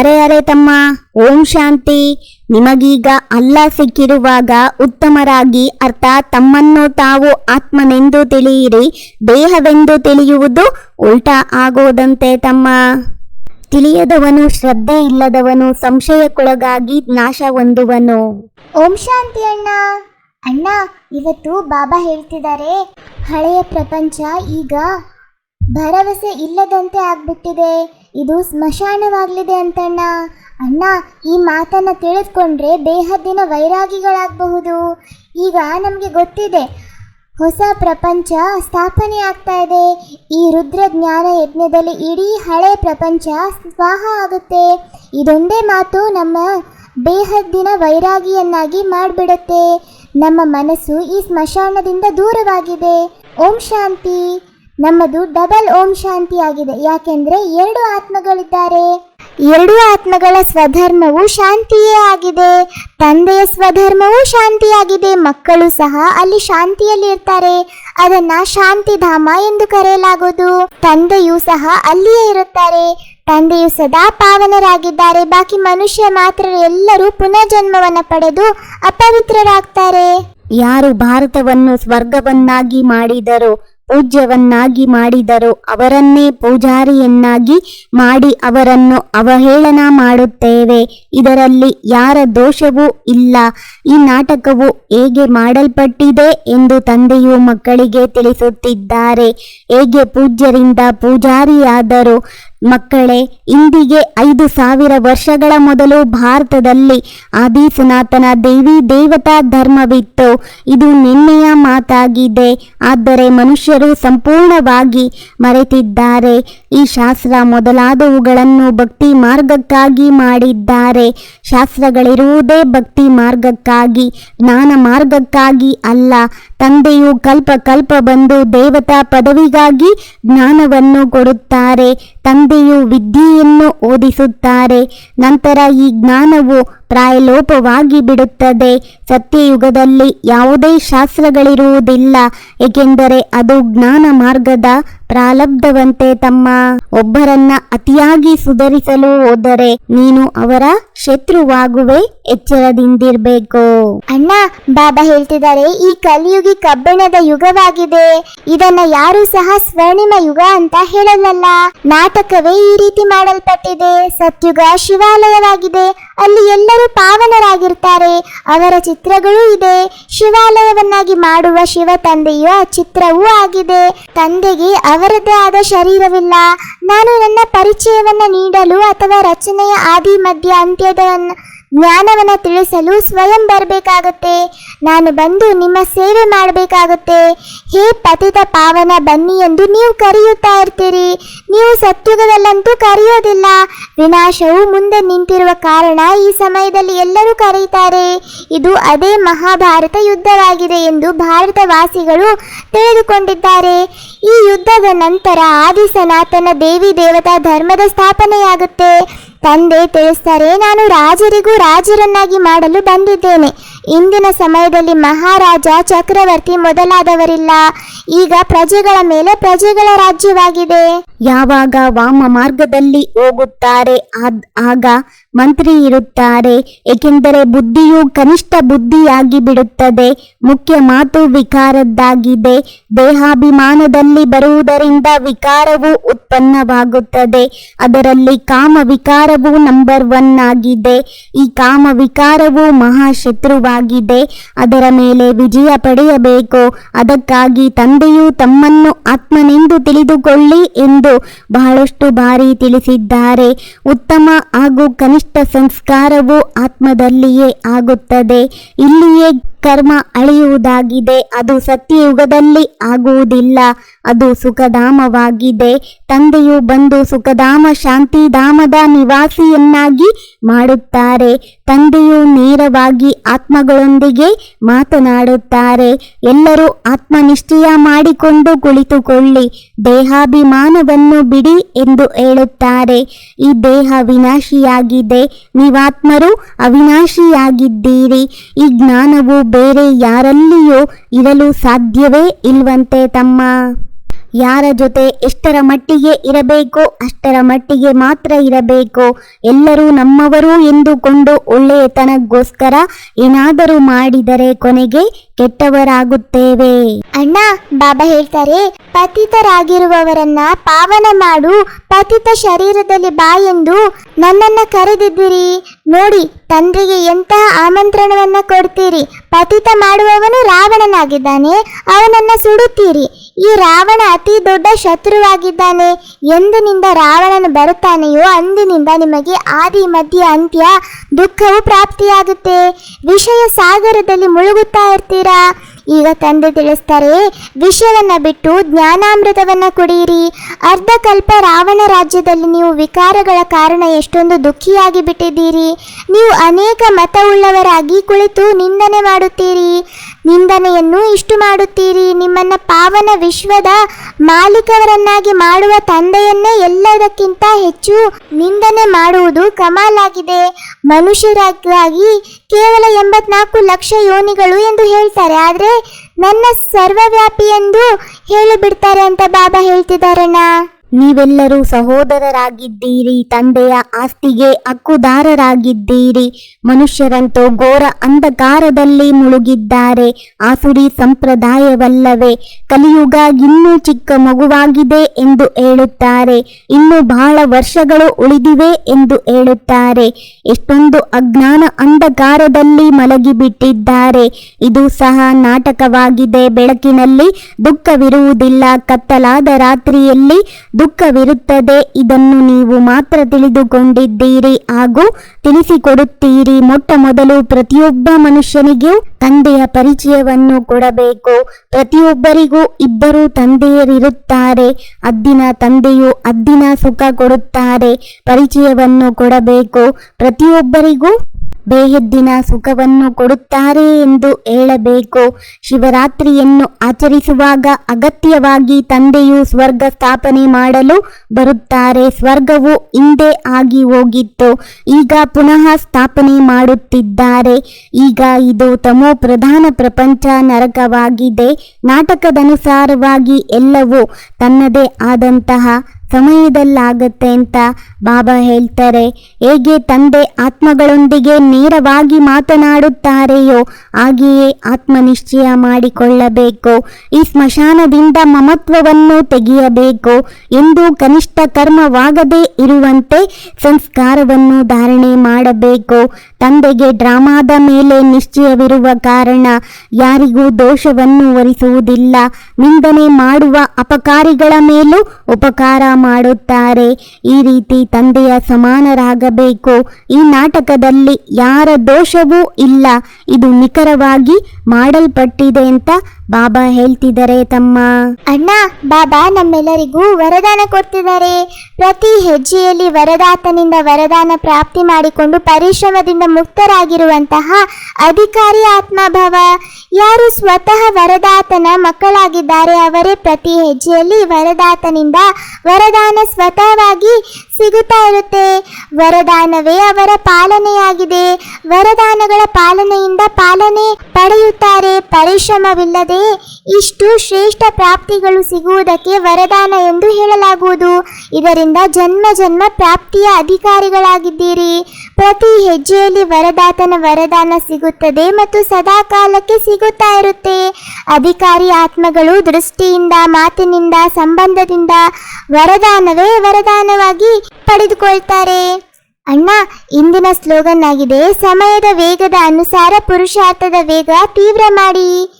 ಅರೆ ಅರೆ ತಮ್ಮ, ಓಂ ಶಾಂತಿ. ನಿಮಗೀಗ ಅಲ್ಲ ಸಿಕ್ಕಿರುವಾಗ ಉತ್ತಮರಾಗಿ, ಅರ್ಥಾತ್ ತಮ್ಮನ್ನು ತಾವು ಆತ್ಮನೆಂದು ತಿಳಿಯಿರಿ, ದೇಹವೆಂದು ತಿಳಿಯುವುದು ಉಲ್ಟಾ ಆಗೋದಂತೆ ತಮ್ಮ. ತಿಳಿಯದವನು ಶ್ರದ್ಧೆ ಇಲ್ಲದವನು ಸಂಶಯಕ್ಕೊಳಗಾಗಿ ನಾಶ ಹೊಂದುವನು. ಓಂ ಶಾಂತಿ ಅಣ್ಣ. ಅಣ್ಣ, ಇವತ್ತು ಬಾಬಾ ಹೇಳ್ತಿದ್ದಾರೆ, ಹಳೆಯ ಪ್ರಪಂಚ ಈಗ ಭರವಸೆ ಇಲ್ಲದಂತೆ ಆಗ್ಬಿಟ್ಟಿದೆ. ಇದು ಸ್ಮಶಾನವಾಗಲಿದೆ ಅಂತಣ್ಣ. ಅಣ್ಣ, ಈ ಮಾತನ್ನ ತಿಳಿದುಕೊಂಡ್ರೆ ದೇಹದಿನ ವೈರಾಗಿಗಳಾಗಬಹುದು. ಈಗ ನಮಗೆ ಗೊತ್ತಿದೆ, ಹೊಸ ಪ್ರಪಂಚ ಸ್ಥಾಪನೆ ಆಗ್ತಾ ಇದೆ. ಈ ರುದ್ರ ಜ್ಞಾನ ಯಜ್ಞದಲ್ಲಿ ಇಡೀ ಹಳೆ ಪ್ರಪಂಚ ಸ್ವಾಹ ಆಗುತ್ತೆ. ಇದೊಂದೇ ಮಾತು ನಮ್ಮ ದೇಹದ್ದಿನ ವೈರಾಗಿಯನ್ನಾಗಿ ಮಾಡಿಬಿಡುತ್ತೆ. ನಮ್ಮ ಮನಸ್ಸು ಈ ಸ್ಮಶಾನದಿಂದ ದೂರವಾಗಿದೆ. ಓಂ ಶಾಂತಿ. ನಮ್ಮದು ಡಬಲ್ ಓಂ ಶಾಂತಿ ಆಗಿದೆ ಯಾಕೆಂದ್ರೆ ಎರಡು ಆತ್ಮಗಳಿದ್ದಾರೆ. ಎರಡು ಆತ್ಮಗಳ ಸ್ವಧರ್ಮವು ಶಾಂತಿಯೇ ಆಗಿದೆ. ತಂದೆಯ ಸ್ವಧರ್ಮವು ಶಾಂತಿಯಾಗಿದೆ. ಮಕ್ಕಳು ಸಹ ಅಲ್ಲಿ ಶಾಂತಿಯಲ್ಲಿ ಇರ್ತಾರೆ. ಅದನ್ನ ಶಾಂತಿಧಾಮ ಎಂದು ಕರೆಯಲಾಗುವುದು. ತಂದೆಯೂ ಸಹ ಅಲ್ಲಿಯೇ ಇರುತ್ತಾರೆ. ತಂದೆಯು ಸದಾ ಪಾವನರಾಗಿದ್ದಾರೆ. ಬಾಕಿ ಮನುಷ್ಯ ಮಾತ್ರ ಎಲ್ಲರೂ ಪುನರ್ಜನ್ಮವನ್ನ ಪಡೆದು ಅಪವಿತ್ರರಾಗ್ತಾರೆ. ಯಾರು ಭಾರತವನ್ನು ಸ್ವರ್ಗವನ್ನಾಗಿ ಮಾಡಿದರೋ ಪೂಜ್ಯವನ್ನಾಗಿ ಮಾಡಿದರು. ಅವರನ್ನೇ ಪೂಜಾರಿಯನ್ನಾಗಿ ಮಾಡಿ ಅವರನ್ನು ಅವಹೇಳನ ಮಾಡುತ್ತೇವೆ. ಇದರಲ್ಲಿ ಯಾರ ದೋಷವೂ ಇಲ್ಲ. ಈ ನಾಟಕವು ಹೇಗೆ ಮಾಡಲ್ಪಟ್ಟಿದೆ ಎಂದು ತಂದೆಯು ಮಕ್ಕಳಿಗೆ ತಿಳಿಸುತ್ತಿದ್ದಾರೆ. ಹೇಗೆ ಪೂಜ್ಯರಿಂದ ಪೂಜಾರಿಯಾದರು? ಮಕ್ಕಳೇ, ಇಂದಿಗೆ ಐದು ಸಾವಿರ ವರ್ಷಗಳ ಮೊದಲು ಭಾರತದಲ್ಲಿ ಆದಿ ಸನಾತನ ದೇವಿ ದೇವತಾ ಧರ್ಮವಿತ್ತು. ಇದು ನಿನ್ನೆಯ ಮಾತಾಗಿದೆ. ಆದರೆ ಮನುಷ್ಯರು ಸಂಪೂರ್ಣವಾಗಿ ಮರೆತಿದ್ದಾರೆ. ಈ ಶಾಸ್ತ್ರ ಮೊದಲಾದವುಗಳನ್ನು ಭಕ್ತಿ ಮಾರ್ಗಕ್ಕಾಗಿ ಮಾಡಿದ್ದಾರೆ. ಶಾಸ್ತ್ರಗಳಿರುವುದೇ ಭಕ್ತಿ ಮಾರ್ಗಕ್ಕಾಗಿ, ಜ್ಞಾನ ಮಾರ್ಗಕ್ಕಾಗಿ ಅಲ್ಲ. ತಂದೆಯು ಕಲ್ಪ ಕಲ್ಪ ಬಂದು ದೇವತಾ ಪದವಿಗಾಗಿ ಜ್ಞಾನವನ್ನು ಕೊಡುತ್ತಾರೆ. ತಂದೆಯು ವಿದ್ಯೆಯನ್ನು ಓದಿಸುತ್ತಾರೆ. ನಂತರ ಈ ಜ್ಞಾನವು ಪ್ರಾಯಲೋಪವಾಗಿ ಬಿಡುತ್ತದೆ. ಸತ್ಯಯುಗದಲ್ಲಿ ಯಾವುದೇ ಶಾಸ್ತ್ರಗಳಿರುವುದಿಲ್ಲ, ಏಕೆಂದರೆ ಅದು ಜ್ಞಾನ ಮಾರ್ಗದ ಪ್ರಾಲಬ್ಧವಂತೆ ತಮ್ಮ ಒಬ್ಬರನ್ನ ಅತಿಯಾಗಿ ಸುಧರಿಸಲು ಹೋದರೆ ನೀನು ಅವರ ಶತ್ರುವಾಗುವೆ ಎಚ್ಚರದಿಂದಿರ್ಬೇಕು. ಅಣ್ಣ, ಬಾಬಾ ಹೇಳ್ತಿದ್ದಾರೆ, ಈ ಕಲಿಯುಗಿ ಕಬ್ಬಿಣದ ಯುಗವಾಗಿದೆ. ಇದನ್ನ ಯಾರು ಸಹ ಸ್ವರ್ಣಿಮ ಯುಗ ಅಂತ ಹೇಳಲಲ್ಲ ನಾಟಕವೇ ಈ ರೀತಿ ಮಾಡಲ್ಪಟ್ಟಿದೆ. ಸತ್ಯುಗ ಶಿವಾಲಯವಾಗಿದೆ. ಅಲ್ಲಿ ಎಲ್ಲರೂ ಪಾವನರಾಗಿರ್ತಾರೆ ಅವರ ಚಿತ್ರಗಳೂ ಇದೆ. ಶಿವಾಲಯವನ್ನಾಗಿ ಮಾಡುವ ಶಿವ ತಂದೆಯ ಚಿತ್ರವೂ ಆಗಿದೆ. ತಂದೆಗೆ ಅವರದೇ ಆದ ಶರೀರವಿಲ್ಲ. ನಾನು ನನ್ನ ಪರಿಚಯವನ್ನ ನೀಡಲು ಅಥವಾ ರಚನೆಯ ಆದಿ ಮಧ್ಯ ಅಂತ್ಯದ ಜ್ಞಾನವನ್ನ ತಿಳಿಸಲು ಸ್ವಯಂ ಬರಬೇಕಾಗುತ್ತೆ. ನಾನು ಬಂದು ನಿಮ್ಮ ಸೇವೆ ಮಾಡಬೇಕಾಗುತ್ತೆ. ಹೇ ಪತಿತ ಪಾವನ ಬನ್ನಿ ಎಂದು ನೀವು ಕರೆಯುತ್ತಾ ಇರ್ತೀರಿ. ನೀವು ಸತ್ಯುಗದಲ್ಲಂತೂ ಕರೆಯೋದಿಲ್ಲ. ವಿನಾಶವು ಮುಂದೆ ನಿಂತಿರುವ ಕಾರಣ ಈ ಸಮಯದಲ್ಲಿ ಎಲ್ಲರೂ ಕರೆಯುತ್ತಾರೆ ಇದು ಅದೇ ಮಹಾಭಾರತ ಯುದ್ಧವಾಗಿದೆ ಎಂದು ಭಾರತವಾಸಿಗಳು ತಿಳಿದುಕೊಂಡಿದ್ದಾರೆ. ಈ ಯುದ್ಧದ ನಂತರ ಆದಿ ಸನಾತನ ದೇವಿ ದೇವತಾ ಧರ್ಮದ ಸ್ಥಾಪನೆಯಾಗುತ್ತೆ. ತಂದೆ ತಿಳಿಸ್ತಾರೆ, ನಾನು ರಾಜರಿಗೂ ರಾಜರನ್ನಾಗಿ ಮಾಡಲು ಬಂದಿದ್ದೇನೆ. ಇಂದಿನ ಸಮಯದಲ್ಲಿ ಮಹಾರಾಜ ಚಕ್ರವರ್ತಿ ಮೊದಲಾದವರಿಲ್ಲ. ಈಗ ಪ್ರಜೆಗಳ ಮೇಲೆ ಪ್ರಜೆಗಳ ರಾಜ್ಯವಾಗಿದೆ. ಯಾವಾಗ ವಾಮ ಮಾರ್ಗದಲ್ಲಿ ಹೋಗುತ್ತಾರೆ ಆಗ ಮಂತ್ರಿ ಇರುತ್ತಾರೆ. ಏಕೆಂದರೆ ಬುದ್ಧಿಯು ಕನಿಷ್ಠ ಬುದ್ಧಿಯಾಗಿ ಬಿಡುತ್ತದೆ ಮುಖ್ಯ ಮಾತು ವಿಕಾರದ್ದಾಗಿದೆ. ದೇಹಾಭಿಮಾನದಲ್ಲಿ ಬರುವುದರಿಂದ ವಿಕಾರವು ಉತ್ಪನ್ನವಾಗುತ್ತದೆ. ಅದರಲ್ಲಿ ಕಾಮ ವಿಕಾರವು ನಂಬರ್ ಒನ್ ಆಗಿದೆ. ಈ ಕಾಮ ವಿಕಾರವು ಮಹಾಶತ್ರುವಾಗಿದೆ. ಅದರ ಮೇಲೆ ವಿಜಯ ಪಡೆಯಬೇಕು. ಅದಕ್ಕಾಗಿ ತಂದೆಯು ತಮ್ಮನ್ನು ಆತ್ಮನೆಂದು ತಿಳಿದುಕೊಳ್ಳಿ ಎಂದು ಬಹಳಷ್ಟು ಬಾರಿ ತಿಳಿಸಿದ್ದಾರೆ. ಉತ್ತಮ ಹಾಗೂ ಕನಿಷ್ಠ ಸಂಸ್ಕಾರವು ಆತ್ಮದಲ್ಲಿಯೇ ಆಗುತ್ತದೆ. ಇಲ್ಲಿಯೇ ಕರ್ಮ ಅಳೆಯುವುದಾಗಿದೆ. ಅದು ಸತ್ಯಯುಗದಲ್ಲಿ ಆಗುವುದಿಲ್ಲ. ಅದು ಸುಖಧಾಮವಾಗಿದೆ. ತಂದೆಯು ಬಂದು ಸುಖಧಾಮ, ಶಾಂತಿಧಾಮದ ನಿವಾಸಿಯನ್ನಾಗಿ ಮಾಡುತ್ತಾರೆ. ತಂದೆಯು ನೇರವಾಗಿ ಆತ್ಮಗಳೊಂದಿಗೆ ಮಾತನಾಡುತ್ತಾರೆ. ಎಲ್ಲರೂ ಆತ್ಮನಿಷ್ಠೆಯ ಮಾಡಿಕೊಂಡು ಕುಳಿತುಕೊಳ್ಳಿ. ದೇಹಾಭಿಮಾನವನ್ನು ಬಿಡಿ ಎಂದು ಹೇಳುತ್ತಾರೆ. ಈ ದೇಹ ವಿನಾಶಿಯಾಗಿದೆ. ನೀವಾತ್ಮರು ಅವಿನಾಶಿಯಾಗಿದ್ದೀರಿ. ಈ ಜ್ಞಾನವು ಬೇರೆ ಯಾರಲ್ಲಿಯೂ ಇರಲು ಸಾಧ್ಯವೇ ಇಲ್ವಂತೆ ತಮ್ಮ ಯಾರ ಜೊತೆ ಎಷ್ಟರ ಮಟ್ಟಿಗೆ ಇರಬೇಕೋ ಅಷ್ಟರ ಮಟ್ಟಿಗೆ ಮಾತ್ರ ಇರಬೇಕು. ಎಲ್ಲರೂ ನಮ್ಮವರು ಎಂದುಕೊಂಡು ಒಳ್ಳೆಯತನಕ್ಕೋಸ್ಕರ ಏನಾದರೂ ಮಾಡಿದರೆ ಕೊನೆಗೆ ಕೆಟ್ಟವರಾಗುತ್ತೇವೆ. ಅಣ್ಣ, ಬಾಬಾ ಹೇಳ್ತಾರೆ, ಪತಿತರಾಗಿರುವವರನ್ನ ಪಾವನ ಮಾಡು, ಪತಿತ ಶರೀರದಲ್ಲಿ ಬಾ ಎಂದು ನನ್ನನ್ನ ಕರೆದಿದ್ದೀರಿ. ನೋಡಿ, ತಂದೆಗೆ ಎಂತಹ ಆಮಂತ್ರಣವನ್ನ ಕೊಡ್ತೀರಿ. ಪತಿತ ಮಾಡುವವನು ರಾವಣನಾಗಿದ್ದಾನೆ, ಅವನನ್ನ ಸುಡುತ್ತೀರಿ. ಈ ರಾವಣ ಅತಿ ದೊಡ್ಡ ಶತ್ರುವಾಗಿದ್ದಾನೆ. ಎಂದಿನಿಂದ ರಾವಣನು ಬರುತ್ತಾನೆಯೋ ಅಂದಿನಿಂದ ನಿಮಗೆ ಆದಿ, ಮಧ್ಯ, ಅಂತ್ಯ ದುಃಖವು ಪ್ರಾಪ್ತಿಯಾಗುತ್ತೆ. ವಿಷಯ ಸಾಗರದಲ್ಲಿ ಮುಳುಗುತ್ತಾ ಇರ್ತೀರಾ? ಈಗ ತಂದೆ ತಿಳಿಸ್ತಾರೆ, ವಿಷಯವನ್ನ ಬಿಟ್ಟು ಜ್ಞಾನಾಮೃತವನ್ನ ಕುಡಿಯಿರಿ. ಅರ್ಧಕಲ್ಪ ರಾವಣ ರಾಜ್ಯದಲ್ಲಿ ನೀವು ವಿಕಾರಗಳ ಕಾರಣ ಎಷ್ಟೊಂದು ದುಃಖಿಯಾಗಿ ಬಿಟ್ಟಿದ್ದೀರಿ. ನೀವು ಅನೇಕ ಮತವುಳ್ಳವರಾಗಿ ಕುಳಿತು ನಿಂದನೆ ಮಾಡುತ್ತೀರಿ. ನಿಂದನೆಯನ್ನು ಇಷ್ಟು ಮಾಡುತ್ತೀರಿ, ನಿಮ್ಮನ್ನ ಪಾವನ ವಿಶ್ವದ ಮಾಲೀಕವರನ್ನಾಗಿ ಮಾಡುವ ತಂದೆಯನ್ನೇ ಎಲ್ಲದಕ್ಕಿಂತ ಹೆಚ್ಚು ನಿಂದನೆ ಮಾಡುವುದು ಕಮಾಲಾಗಿದೆ. ಮನುಷ್ಯರಾಗಿ ಕೇವಲ ಎಂಬತ್ನಾಲ್ಕು ಲಕ್ಷ ಯೋನಿಗಳು ಎಂದು ಹೇಳ್ತಾರೆ. ಆದರೆ ನನ್ನ ಸರ್ವವ್ಯಾಪಿ ಎಂದು ಹೇಳಿಬಿಡ್ತಾರೆ ಅಂತ ಬಾಬಾ ಹೇಳ್ತಿದ್ದಾರಣ್ಣ. ನೀವೆಲ್ಲರೂ ಸಹೋದರರಾಗಿದ್ದೀರಿ, ತಂದೆಯ ಆಸ್ತಿಗೆ ಹಕ್ಕುದಾರರಾಗಿದ್ದೀರಿ. ಮನುಷ್ಯರಂತೂ ಘೋರ ಅಂಧಕಾರದಲ್ಲಿ ಮುಳುಗಿದ್ದಾರೆ. ಆಸುರಿ ಸಂಪ್ರದಾಯವಲ್ಲವೇ, ಕಲಿಯುಗ ಇನ್ನೂ ಚಿಕ್ಕ ಮಗುವಾಗಿದೆ ಎಂದು ಹೇಳುತ್ತಾರೆ. ಇನ್ನೂ ಬಹಳ ವರ್ಷಗಳು ಉಳಿದಿವೆ ಎಂದು ಹೇಳುತ್ತಾರೆ. ಎಷ್ಟೊಂದು ಅಜ್ಞಾನ ಅಂಧಕಾರದಲ್ಲಿ ಮಲಗಿಬಿಟ್ಟಿದ್ದಾರೆ. ಇದು ಸಹ ನಾಟಕವಾಗಿದೆ. ಬೆಳಕಿನಲ್ಲಿ ದುಃಖವಿರುವುದಿಲ್ಲ. ಕತ್ತಲಾದ ರಾತ್ರಿಯಲ್ಲಿ ದುಃಖವಿರುತ್ತದೆ. ಇದನ್ನು ನೀವು ಮಾತ್ರ ತಿಳಿದುಕೊಂಡಿದ್ದೀರಿ ಹಾಗೂ ತಿಳಿಸಿಕೊಡುತ್ತೀರಿ. ಮೊಟ್ಟ ಮೊದಲು ಪ್ರತಿಯೊಬ್ಬ ಮನುಷ್ಯನಿಗೂ ತಂದೆಯ ಪರಿಚಯವನ್ನು ಕೊಡಬೇಕು. ಪ್ರತಿಯೊಬ್ಬರಿಗೂ ಇಬ್ಬರು ತಂದೆಯರಿರುತ್ತಾರೆ. ಅದ್ದಿನ ತಂದೆಯು ಅದ್ದಿನ ಸುಖ ಕೊಡುತ್ತಾರೆ. ಪರಿಚಯವನ್ನು ಕೊಡಬೇಕು. ಪ್ರತಿಯೊಬ್ಬರಿಗೂ ಬೇಹದ್ದಿನ ಸುಖವನ್ನು ಕೊಡುತ್ತಾರೆ ಎಂದು ಹೇಳಬೇಕು. ಶಿವರಾತ್ರಿಯನ್ನು ಆಚರಿಸುವಾಗ ಅಗತ್ಯವಾಗಿ ತಂದೆಯು ಸ್ವರ್ಗ ಸ್ಥಾಪನೆ ಮಾಡಲು ಬರುತ್ತಾರೆ. ಸ್ವರ್ಗವು ಹಿಂದೆ ಆಗಿ ಹೋಗಿತ್ತು. ಈಗ ಪುನಃ ಸ್ಥಾಪನೆ ಮಾಡುತ್ತಿದ್ದಾರೆ. ಈಗ ಇದು ತಮೋ ಪ್ರಧಾನ ಪ್ರಪಂಚ ನರಕವಾಗಿದೆ. ನಾಟಕದನುಸಾರವಾಗಿ ಎಲ್ಲವೂ ತನ್ನದೇ ಆದಂತಹ ಸಮಯದಲ್ಲಾಗತ್ತೆ ಅಂತ ಬಾಬಾ ಹೇಳ್ತಾರೆ. ಹೇಗೆ ತಂದೆ ಆತ್ಮಗಳೊಂದಿಗೆ ನೇರವಾಗಿ ಮಾತನಾಡುತ್ತಾರೆಯೋ ಹಾಗೆಯೇ ಆತ್ಮನಿಶ್ಚಯ ಮಾಡಿಕೊಳ್ಳಬೇಕು. ಈ ಸ್ಮಶಾನದಿಂದ ಮಮತ್ವವನ್ನು ತೆಗೆಯಬೇಕು. ಎಂದು ಕನಿಷ್ಠ ಕರ್ಮವಾಗದೇ ಇರುವಂತೆ ಸಂಸ್ಕಾರವನ್ನು ಧಾರಣೆ ಮಾಡಬೇಕು. ತಂದೆಗೆ ಡ್ರಾಮಾದ ಮೇಲೆ ನಿಶ್ಚಯವಿರುವ ಕಾರಣ ಯಾರಿಗೂ ದೋಷವನ್ನು ವರಿಸುವುದಿಲ್ಲ ನಿಂದನೆ ಮಾಡುವ ಅಪಕಾರಿಗಳ ಮೇಲೂ ಉಪಕಾರ ಮಾಡುತ್ತಾರೆ. ಈ ರೀತಿ ತಂದೆಯ ಸಮಾನರಾಗಬೇಕು. ಈ ನಾಟಕದಲ್ಲಿ ಯಾರ ದೋಷವೂ ಇಲ್ಲ. ಇದು ನಿಖರವಾಗಿ ಮಾಡಲ್ಪಟ್ಟಿದೆ ಅಂತ ಬಾಬಾ ಹೇಳ್ತಿದ್ದಾರೆ ತಮ್ಮ. ಅಣ್ಣ, ಬಾಬಾ ನಮ್ಮೆಲ್ಲರಿಗೂ ವರದಾನ ಕೊಡ್ತಿದ್ದಾರೆ. ಪ್ರತಿ ಹೆಜ್ಜೆಯಲ್ಲಿ ವರದಾತನಿಂದ ವರದಾನ ಪ್ರಾಪ್ತಿ ಮಾಡಿಕೊಂಡು ಪರಿಶ್ರಮದಿಂದ ಮುಕ್ತರಾಗಿರುವಂತಹ ಅಧಿಕಾರಿ ಆತ್ಮಭಾವ. ಯಾರು ಸ್ವತಃ ವರದಾತನ ಮಕ್ಕಳಾಗಿದ್ದಾರೆ, ಅವರೇ ಪ್ರತಿ ಹೆಜ್ಜೆಯಲ್ಲಿ ವರದಾತನಿಂದ ವರದಾನ ಸ್ವತಃವಾಗಿ ಸಿಗುತ್ತಾ ಇರುತ್ತೆ ವರದಾನವೇ ಅವರ ಪಾಲನೆಯಾಗಿದೆ. ವರದಾನಗಳ ಪಾಲನೆಯಿಂದ ಪಾಲನೆ ಪಡೆಯುತ್ತಾರೆ. ಪರಿಶ್ರಮವಿಲ್ಲದೆ ಇಷ್ಟು ಶ್ರೇಷ್ಠ ಪ್ರಾಪ್ತಿಗಳು ಸಿಗುವುದಕ್ಕೆ ವರದಾನ ಎಂದು ಹೇಳಲಾಗುವುದು. ಇದರಿಂದ ಜನ್ಮ ಜನ್ಮ ಪ್ರಾಪ್ತಿಯ ಅಧಿಕಾರಿಗಳಾಗಿದ್ದೀರಿ. ಪ್ರತಿ ಹೆಜ್ಜೆಯಲ್ಲಿ ವರದಾತನ ವರದಾನ ಸಿಗುತ್ತದೆ ಮತ್ತು ಸದಾಕಾಲಕ್ಕೆ ಸಿಗುತ್ತಾ ಇರುತ್ತೆ. ಅಧಿಕಾರಿ ಆತ್ಮಗಳು ದೃಷ್ಟಿಯಿಂದ, ಮಾತಿನಿಂದ, ಸಂಬಂಧದಿಂದ ವರದಾನವೇ ವರದಾನವಾಗಿ ಪಡೆದುಕೊಳ್ತಾರೆ. ಅಣ್ಣ, ಇಂದಿನ ಸ್ಲೋಗನ್ ಆಗಿದೆ, ಸಮಯದ ವೇಗದ ಅನುಸಾರ ಪುರುಷಾರ್ಥದ ವೇಗ ತೀವ್ರ ಮಾಡಿ.